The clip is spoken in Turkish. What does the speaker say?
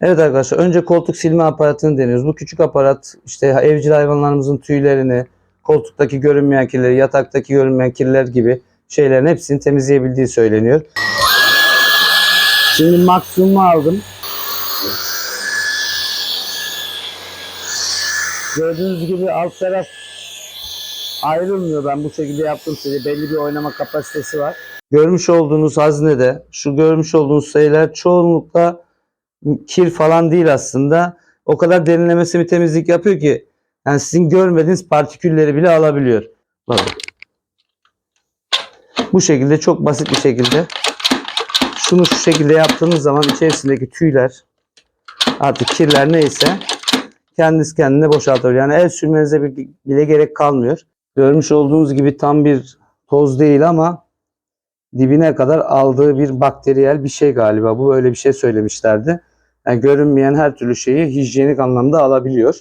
Evet arkadaşlar önce koltuk silme aparatını deniyoruz. Bu küçük aparat işte evcil hayvanlarımızın tüylerini, koltuktaki görünmeyen kirleri, yataktaki görünmeyen kirler gibi şeylerin hepsini temizleyebildiği söyleniyor. Şimdi maksimumu aldım. Gördüğünüz gibi alt taraf ayrılmıyor. Ben bu şekilde yaptım size. Belli bir oynama kapasitesi var. Görmüş olduğunuz haznede şu görmüş olduğunuz sayılar çoğunlukla kir falan değil aslında. O kadar derinlemesi bir temizlik yapıyor ki yani sizin görmediğiniz partikülleri bile alabiliyor. Bakın. Bu şekilde çok basit bir şekilde şunu şu şekilde yaptığınız zaman içerisindeki tüyler artık kirler neyse kendisi kendine boşaltıyor. Yani el sürmenize bile gerek kalmıyor. Görmüş olduğunuz gibi tam bir toz değil ama dibine kadar aldığı bir bakteriyel bir şey galiba. Bu öyle bir şey söylemişlerdi. Yani görünmeyen her türlü şeyi hijyenik anlamda alabiliyor.